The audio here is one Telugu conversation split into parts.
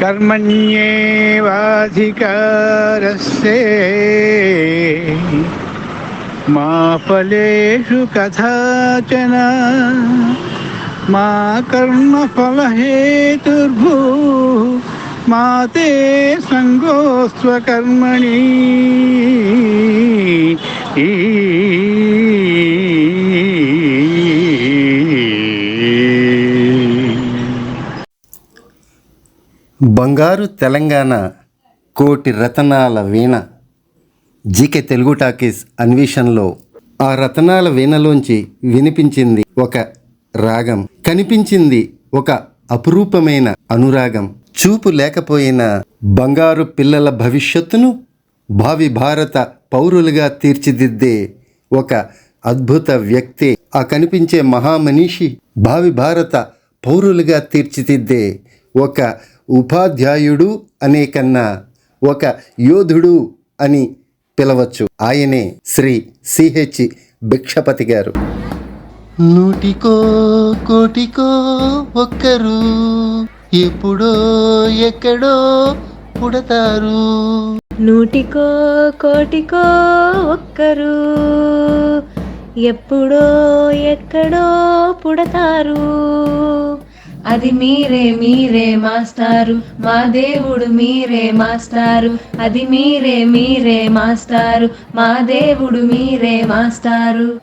कर्मण्येवाधिकारस्ते मा फलेषु कथाचन मा कर्मफलहेतुर्भू। मा ते सङ्गोऽस्त्वकर्मणि। బంగారు తెలంగాణ కోటి రతనాల వీణ. జీకే తెలుగు టాకీస్ అన్వేషణలో ఆ రతనాల వీణలోంచి వినిపించింది ఒక రాగం. కనిపించింది ఒక అపురూపమైన అనురాగం. చూపు లేకపోయిన బంగారు పిల్లల భవిష్యత్తును భావి భారత పౌరులుగా తీర్చిదిద్దే ఒక అద్భుత వ్యక్తి. ఆ కనిపించే మహామనీషి భావి భారత పౌరులుగా తీర్చిదిద్దే ఒక ఉపాధ్యాయుడు అనే కన్నా ఒక యోధుడు అని పిలవచ్చు. ఆయనే శ్రీ సిహెచ్ భిక్షపతి గారు. నూటికో కోటికో ఒక్కరు ఎప్పుడో ఎక్కడో పుడతారు. నూటికో కోటికో ఒక్కరు ఎప్పుడో ఎక్కడో పుడతారు. అది మీరే మీరే మాస్టారు. మా దేవుడు మీరే మాస్టారు. అది మీరే మీరే మాస్టారు. మా దేవుడు మీరే మాస్టారు.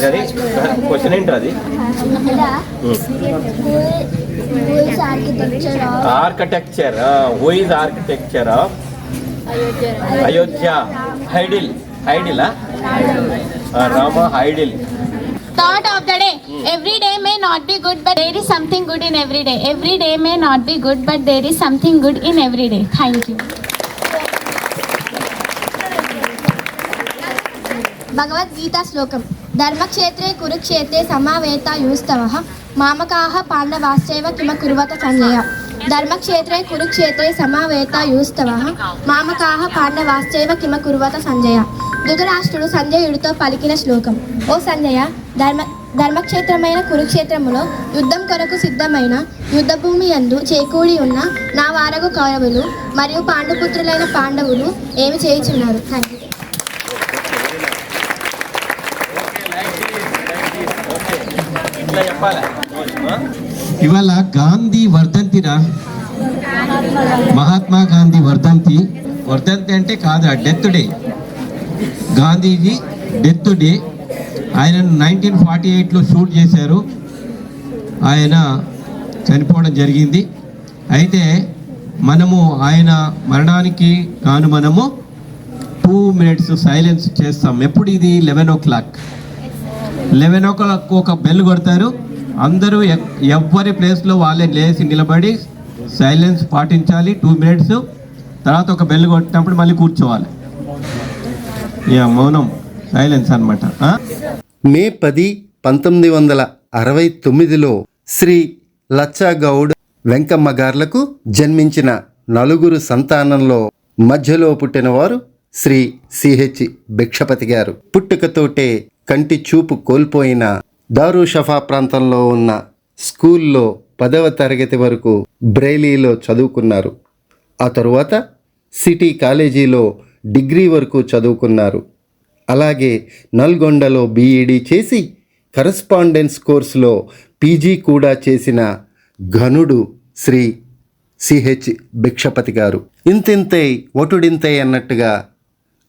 అదే క్వశ్చన్ ఏంటో అది architecture who is architecture of Ayodhya. హైడిల్ హైడిలా రామ హైడిల్ Thought of the day. Every day may not be good, but there is something good in every day. Every day may not be good, but there is something good in every day. Thank you. Bhagavad Gita శ్లోకం ధర్మక్షేత్రే కురుక్షేత్రే సమావేత యూస్తవ మామకాహ పాండవాశ్చైవ కిమ కురువత సంజయ ధర్మక్షేత్రే కురుక్షేత్రే సమావేత యూస్తవ మామకాహ పాండవాశ్చైవ కిమ కురువత సంజయ ధృతరాష్ట్రుడు సంజయుడితో పలికిన శ్లోకం. ఓ సంజయ ధర్మ ధర్మక్షేత్రమైన కురుక్షేత్రములో యుద్ధం కొరకు సిద్ధమైన యుద్ధభూమి యందు చేకూడి ఉన్న నా వారగు కౌరవులు మరియు పాండుపుత్రులైన పాండవులు ఏమి చేయుచున్నారు? థ్యాంక్ యూ ఇవాళ గాంధీ వర్ధంతిరా? మహాత్మా గాంధీ వర్ధంతి? వర్ధంతి అంటే కాదు death day Gandhiji death day ఆయన నైన్టీన్ ఫార్టీ ఎయిట్లో షూట్ చేశారు. ఆయన చనిపోవడం జరిగింది. అయితే మనము ఆయన మరణానికి కాను మనము టూ మినిట్స్ సైలెన్స్ చేస్తాం. ఎప్పుడు ఇది eleven o'clock? Eleven o'clock ఒక బెల్ కొడతారు. అందరూ ఎ- ఎవ్వరి ప్లేస్లో వాళ్ళే లేచి నిలబడి సైలెన్స్ పాటించాలి. Two minutes. తర్వాత ఒక బెల్ కొట్టినప్పుడు మళ్ళీ కూర్చోవాలి. యా మౌనం. సైలెన్స్ అనమాట మే పది పంతొమ్మిది వందల అరవై తొమ్మిదిలో శ్రీ లచ్చాగౌడ్ వెంకమ్మ గార్లకు జన్మించిన నలుగురు సంతానంలో మధ్యలో పుట్టినవారు శ్రీ సిహెచ్ భిక్షపతి గారు. పుట్టుకతోటే కంటి చూపు కోల్పోయిన దారుషఫా ప్రాంతంలో ఉన్న స్కూల్లో పదవ తరగతి వరకు బ్రైలీలో చదువుకున్నారు. ఆ తరువాత సిటీ కాలేజీలో డిగ్రీ వరకు చదువుకున్నారు. అలాగే నల్గొండలో బీఈడీ చేసి కరస్పాండెన్స్ కోర్సులో పీజీ కూడా చేసిన ఘనుడు శ్రీ సిహెచ్ భిక్షపతి గారు. ఇంతింతై ఒటుడింతై అన్నట్టుగా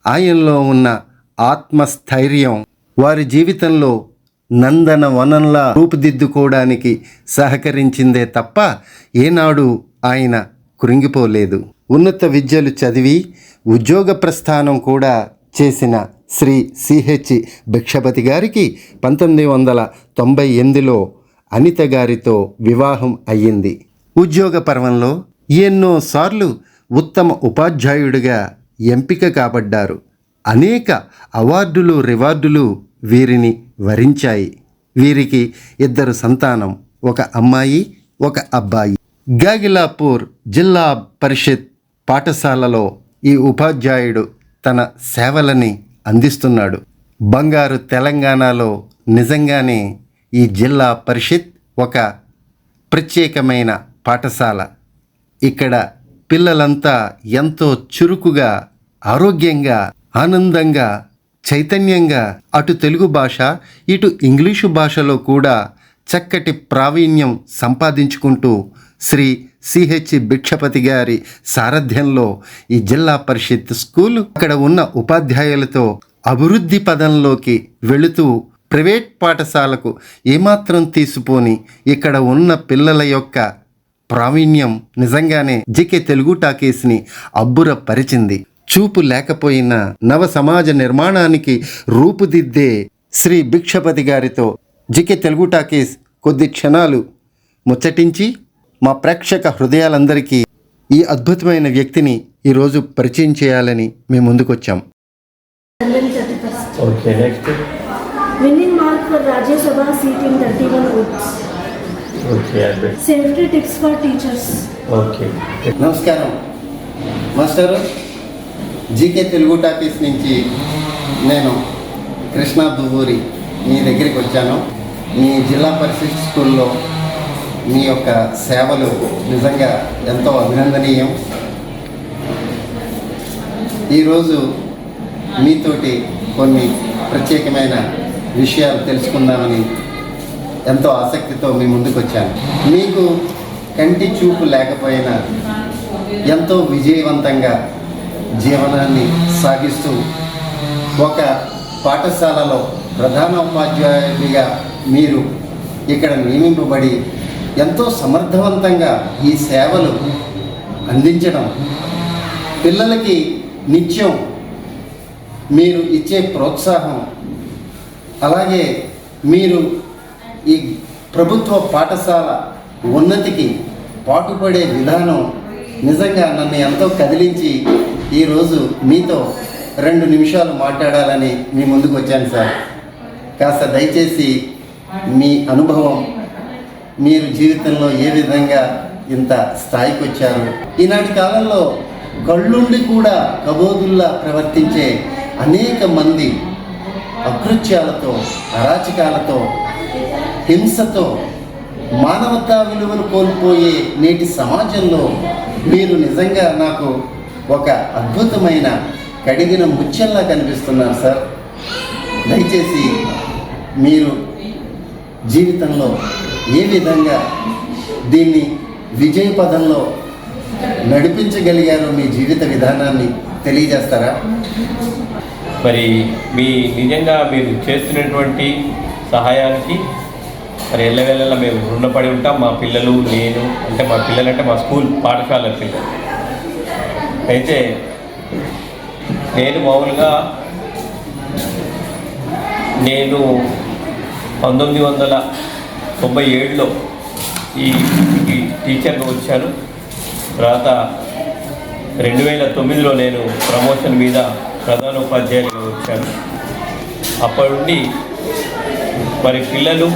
ఆయనలో ఉన్న ఆత్మస్థైర్యం వారి జీవితంలో నందన వనంలా రూపుదిద్దుకోవడానికి సహకరించిందే తప్ప ఏనాడు ఆయన కృంగిపోలేదు. ఉన్నత విద్యలు చదివి ఉద్యోగ ప్రస్థానం కూడా చేసిన శ్రీ సిహెచ్ భిక్షపతి గారికి పంతొమ్మిది వందల తొంభై ఎనిమిదిలో అనిత గారితో వివాహం అయ్యింది. ఉద్యోగ పర్వంలో ఎన్నోసార్లు ఉత్తమ ఉపాధ్యాయుడిగా ఎంపిక కాబడ్డారు. అనేక అవార్డులు రివార్డులు వీరిని వరించాయి. వీరికి ఇద్దరు సంతానం ఒక అమ్మాయి ఒక అబ్బాయి. గాగిలాపూర్ జిల్లా పరిషత్ పాఠశాలలో ఈ ఉపాధ్యాయుడు తన సేవలని అందిస్తున్నాడు. బంగారు తెలంగాణలో నిజంగానే ఈ జిల్లా పరిషత్ ఒక ప్రత్యేకమైన పాఠశాల. ఇక్కడ పిల్లలంతా ఎంతో చురుకుగా ఆరోగ్యంగా ఆనందంగా చైతన్యంగా అటు తెలుగు భాష ఇటు ఇంగ్లీషు భాషలో కూడా చక్కటి ప్రావీణ్యం సంపాదించుకుంటూ శ్రీ సిహెచ్ భిక్షపతి గారి సారథ్యంలో ఈ జిల్లా పరిషత్ స్కూల్ అక్కడ ఉన్న ఉపాధ్యాయులతో అభివృద్ధి పదంలోకి వెళుతూ ప్రైవేట్ పాఠశాలకు ఏమాత్రం తీసిపోని ఇక్కడ ఉన్న పిల్లల యొక్క ప్రావీణ్యం నిజంగానే జికే తెలుగు టాకీస్ని అబ్బురపరిచింది. చూపు లేకపోయినా నవ సమాజ నిర్మాణానికి రూపుదిద్దే శ్రీ భిక్షపతి గారితో జికే తెలుగు టాకీస్ కొద్ది క్షణాలు ముచ్చటించి మా ప్రేక్షక హృదయాలందరికీ ఈ అద్భుతమైన వ్యక్తిని ఈరోజు పరిచయం చేయాలని మేము ముందుకొచ్చాం. Okay next Winning mark for Rajya Sabha seat in 31 votes. Okay admit Safety tips for teachers. Okay నమస్కారం. Master G K Telugu talkies నుంచి నేను కృష్ణా దువ్వూరి మీ దగ్గరికి వచ్చాను. మీ జిల్లా పరిషత్ స్కూల్లో మీ యొక్క సేవలు నిజంగా ఎంతో అభినందనీయం. ఈరోజు మీతోటి కొన్ని ప్రత్యేకమైన విషయాలు తెలుసుకుందామని ఎంతో ఆసక్తితో మీ ముందుకు వచ్చాను మీకు కంటి చూపు లేకపోయినా ఎంతో విజయవంతంగా జీవనాన్ని సాగిస్తూ ఒక పాఠశాలలో ప్రధాన ఉపాధ్యాయుడిగా మీరు ఇక్కడ నియమింపబడి ఎంతో సమర్థవంతంగా ఈ సేవలు అందించడం పిల్లలకి నిత్యం మీరు ఇచ్చే ప్రోత్సాహం అలాగే మీరు ఈ ప్రభుత్వ పాఠశాల ఉన్నతికి పాటుపడే విధానం నిజంగా నన్ను ఎంతో కదిలించి ఈరోజు మీతో రెండు నిమిషాలు మాట్లాడాలని మీ ముందుకు వచ్చాను సార్. కాస్త దయచేసి మీ అనుభవం మీరు జీవితంలో ఏ విధంగా ఇంత స్థాయికి వచ్చారు ఈనాటి కాలంలో కళ్ళుండి కూడా కబోదుల్లా ప్రవర్తించే అనేక మంది అకృత్యాలతో అరాచకాలతో హింసతో మానవతా విలువలు కోల్పోయే నేటి సమాజంలో మీరు నిజంగా నాకు ఒక అద్భుతమైన కడిగిన ముత్యంలా కనిపిస్తున్నారు సార్. దయచేసి మీరు జీవితంలో ఏ విధంగా దీన్ని విజయ పదంలో నడిపించగలిగారో మీ జీవిత విధానాన్ని తెలియజేస్తారా? మరి మీ నిజంగా మీరు చేస్తున్నటువంటి సహాయానికి మరి ఎల్లవెల్లలా మేము రుణపడి ఉంటాం. మా పిల్లలు నేను అంటే మా పిల్లలంటే మా స్కూల్ పాఠశాల పిల్లలు. అయితే నేను మామూలుగా నేను పంతొమ్మిది వందల తొంభై ఏడులో ఈ టీచర్గా వచ్చాను తర్వాత రెండు వేల తొమ్మిదిలో నేను ప్రమోషన్ మీద ప్రధాన ఉపాధ్యాయులుగా వచ్చాను. అప్పటి నుండి మరి పిల్లలు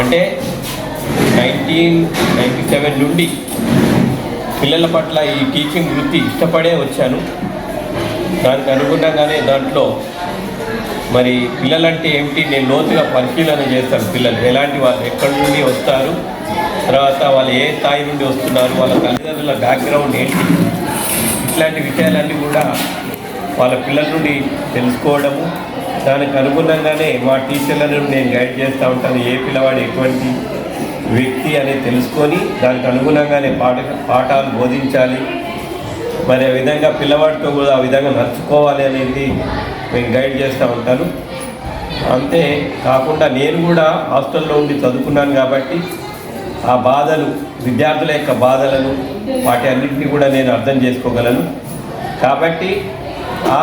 అంటే నైన్టీన్ నైంటీ సెవెన్ నుండి పిల్లల పట్ల ఈ టీచింగ్ వృత్తి ఇష్టపడే వచ్చాను. దానికి అనుగుణంగానే దాంట్లో మరి పిల్లలంటే ఏమిటి? నేను లోతుగా పరిశీలన చేస్తాను పిల్లలు. ఎలాంటి వాళ్ళు ఎక్కడి నుండి వస్తారు? తర్వాత వాళ్ళు ఏ స్థాయి నుండి వస్తున్నారు? వాళ్ళ తల్లిదండ్రుల బ్యాక్గ్రౌండ్ ఏంటి? ఇట్లాంటి విషయాలన్నీ కూడా వాళ్ళ పిల్లల నుండి తెలుసుకోవడము. దానికి అనుగుణంగానే మా టీచర్లను నేను గైడ్ చేస్తూ ఉంటాను. ఏ పిల్లవాడు ఎటువంటి వ్యక్తి అనేది తెలుసుకొని దానికి అనుగుణంగానే పాఠ పాఠాలు బోధించాలి. మరి ఆ విధంగా పిల్లవాడితో కూడా ఆ విధంగా నడుచుకోవాలి అనేది నేను గైడ్ చేస్తూ ఉంటాను. అంతే కాకుండా నేను కూడా హాస్టల్లో ఉండి చదువుకున్నాను కాబట్టి ఆ బాధలు విద్యార్థుల యొక్క బాధలను వాటి అన్నింటినీ కూడా నేను అర్థం చేసుకోగలను. కాబట్టి ఆ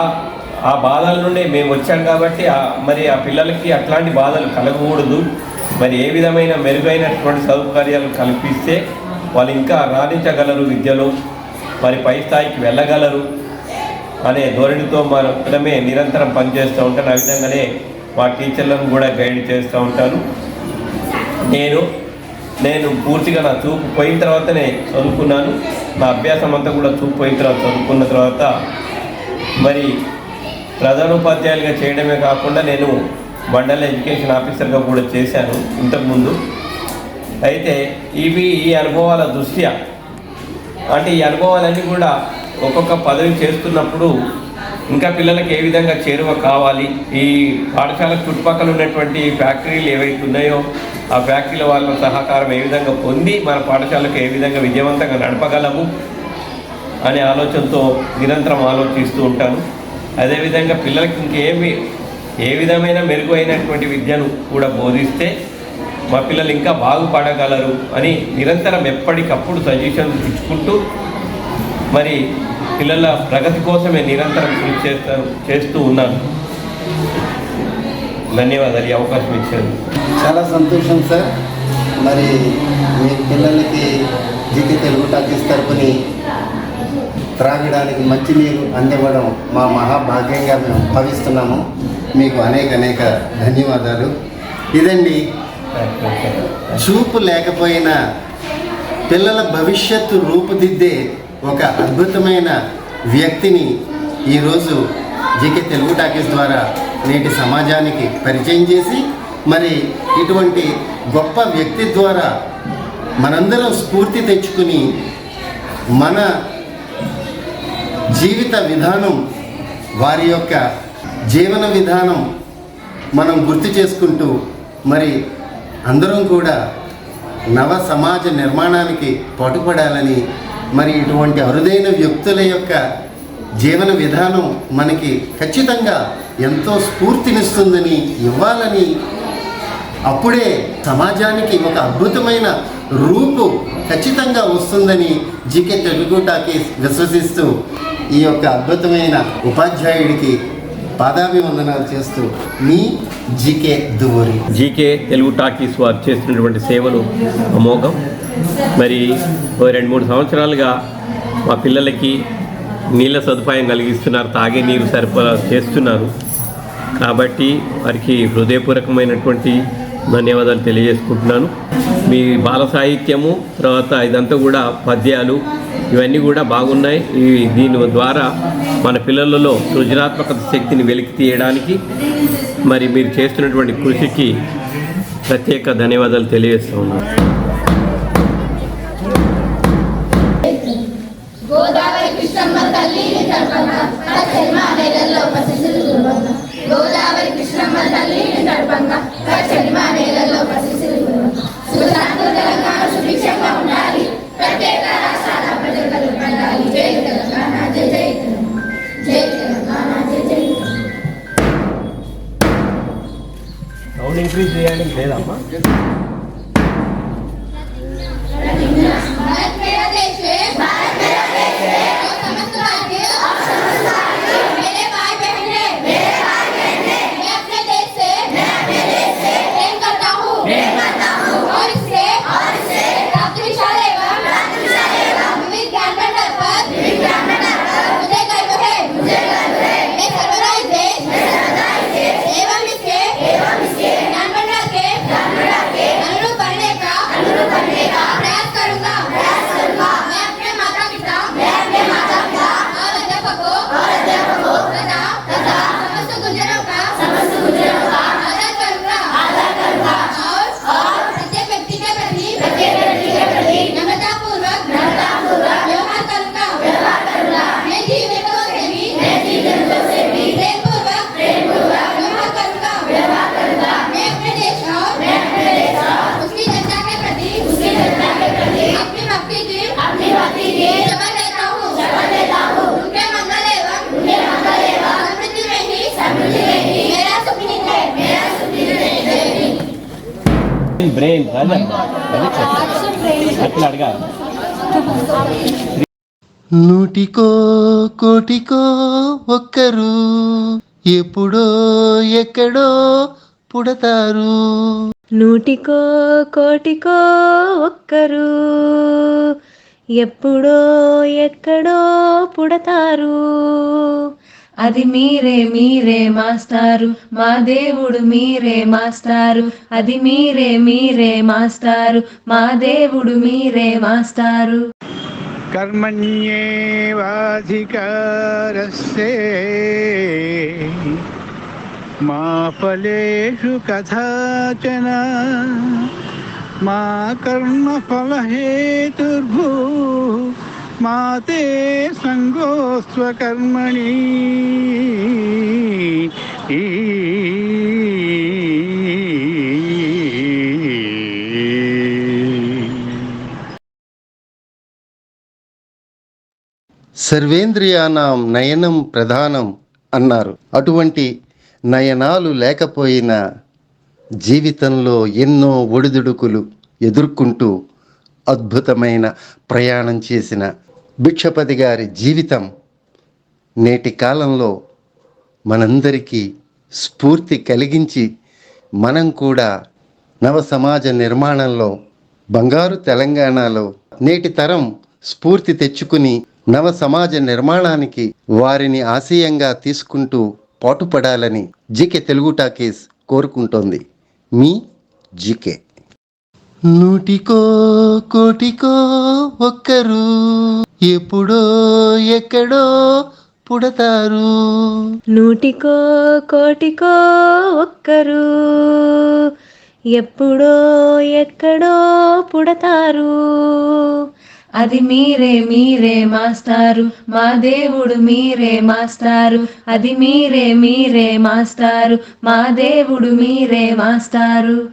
ఆ బాధల నుండే మేము వచ్చాం కాబట్టి ఆ మరి ఆ పిల్లలకి అట్లాంటి బాధలు కలగకూడదు. మరి ఏ విధమైన మెరుగైనటువంటి సౌకర్యాలు కల్పిస్తే వాళ్ళు ఇంకా రాణించగలరు విద్యలో. మరి పై స్థాయికి వెళ్ళగలరు. అనే ధోరణితో మనమే నిరంతరం పనిచేస్తూ ఉంటాను. ఆ విధంగానే మా టీచర్లను కూడా గైడ్ చేస్తూ ఉంటాను. నేను నేను పూర్తిగా నా చూపు పోయిన తర్వాతనే చదువుకున్నాను. నా అభ్యాసం అంతా కూడా చూపు పోయిన తర్వాత చదువుకున్న తర్వాత మరి ప్రధానోపాధ్యాయులుగా చేయడమే కాకుండా నేను మండల ఎడ్యుకేషన్ ఆఫీసర్గా కూడా చేశాను ఇంతకుముందు. అయితే ఇవి ఈ అనుభవాల దృష్ట్యా? అంటే ఈ అనుభవాలన్నీ కూడా ఒక్కొక్క పదవి చేస్తున్నప్పుడు ఇంకా పిల్లలకి ఏ విధంగా చేరువ కావాలి? ఈ పాఠశాల చుట్టుపక్కల ఉన్నటువంటి ఫ్యాక్టరీలు ఏవైతే ఉన్నాయో ఆ ఫ్యాక్టరీల వాళ్ళ సహకారం ఏ విధంగా పొంది మన పాఠశాలకు ఏ విధంగా విజయవంతంగా నడపగలము అనే ఆలోచనతో నిరంతరం ఆలోచిస్తూ ఉంటాను. అదేవిధంగా పిల్లలకి ఇంకేమి ఏ విధమైన మెరుగైనటువంటి విద్యను కూడా బోధిస్తే మా పిల్లలు ఇంకా బాగుపడగలరు అని నిరంతరం ఎప్పటికప్పుడు సజెషన్స్ ఇచ్చుకుంటూ మరి పిల్లల ప్రగతి కోసమే నిరంతరం కృషి చేస్తాను చేస్తూ ఉన్నాను ధన్యవాదాలు ఈ అవకాశం ఇచ్చారు చాలా సంతోషం సార్. మరి మీ పిల్లలకి జీకే తెలుగు టాకీస్ తరపుని త్రాగడానికి మంచినీరు అందివ్వడం మా మహాభాగ్యంగా మేము భావిస్తున్నాము. మీకు అనేక అనేక ధన్యవాదాలు. ఇదండి. చూపు లేకపోయినా పిల్లల భవిష్యత్తు రూపుదిద్దే ఒక అద్భుతమైన వ్యక్తిని ఈరోజు జీకే తెలుగు టాకీస్ ద్వారా నేటి సమాజానికి పరిచయం చేసి మరి ఇటువంటి గొప్ప వ్యక్తి ద్వారా మనందరం స్ఫూర్తి తెచ్చుకుని మన జీవిత విధానం వారి యొక్క జీవన విధానం మనం గుర్తు చేసుకుంటూ మరి అందరం కూడా నవ సమాజ నిర్మాణానికి పాటుపడాలని మరి ఇటువంటి అరుదైన వ్యక్తుల యొక్క జీవన విధానం మనకి ఖచ్చితంగా ఎంతో స్ఫూర్తినిస్తుందని ఇవ్వాలని అప్పుడే సమాజానికి ఒక అద్భుతమైన రూపు ఖచ్చితంగా వస్తుందని జీకే తెలుగు టాకీస్ విశ్వసిస్తూ ఈ యొక్క అద్భుతమైన ఉపాధ్యాయుడికి పాదాభివందనాలు చేస్తూ మీ G K Duvvuri. G K Telugu talkies వారు చేస్తున్నటువంటి సేవలు అమోఘం. మరి రెండు మూడు సంవత్సరాలుగా మా పిల్లలకి నీళ్ళ సదుపాయం కలిగిస్తున్నారు తాగే నీరు సరఫరా చేస్తున్నారు. కాబట్టి వారికి హృదయపూర్వకమైనటువంటి ధన్యవాదాలు తెలియజేసుకుంటున్నాను. మీ బాల సాహిత్యము తర్వాత ఇదంతా కూడా పద్యాలు ఇవన్నీ కూడా బాగున్నాయి. ఈ దీని ద్వారా మన పిల్లలలో సృజనాత్మకత శక్తిని వెలికి తీయడానికి మరి మీరు చేస్తున్నటువంటి కృషికి ప్రత్యేక ధన్యవాదాలు తెలియజేస్తూ ఉన్నాను. సౌండ్ ఇంక్రీజ్ చేయడానికి లేదమ్మా Brain రాదమ్మా అట్లా అడగాలి నూటికో కోటికో ఒక్కరు ఎప్పుడో ఎక్కడో పుడతారు. నూటికో కోటికో ఒక్కరు ఎప్పుడో ఎక్కడో పుడతారు. అది మీరే మీరే మాస్టారు. మా దేవుడు మీరే మాస్టారు. అది మీరే మీరే మాస్టారు. మా దేవుడు మీరే మాస్టారు. కర్మణ్యేవాధికారస్సే మా ఫలేషు కథాచన. మా కర్మ ఫలహేతుర్భూ మాతే సంగోస్వకర్మణి సర్వేంద్రియానాం నయనం ప్రధానం అన్నారు. అటువంటి నయనాలు లేకపోయినా జీవితంలో ఎన్నో ఒడిదుడుకులు ఎదుర్కొంటూ అద్భుతమైన ప్రయాణం చేసిన భిక్షపతి గారి జీవితం నేటి కాలంలో మనందరికీ స్ఫూర్తి కలిగించి మనం కూడా నవ సమాజ నిర్మాణంలో బంగారు తెలంగాణలో నేటి తరం స్ఫూర్తి తెచ్చుకుని నవ సమాజ నిర్మాణానికి వారిని ఆశయంగా తీసుకుంటూ పాటుపడాలని జీకే తెలుగు టాకీస్ కోరుకుంటోంది. మీ జీకే. నూటికో కోటికో ఒక్కరు. ఎప్పుడో ఎక్కడో పుడతారు. నూటికో కోటికో ఒక్కరు. ఎప్పుడో ఎక్కడో పుడతారు. అది మీరే మీరే మాస్టారు. మా దేవుడు మీరే మాస్టారు. అది మీరే మీరే మాస్టారు. మా దేవుడు మీరే మాస్టారు.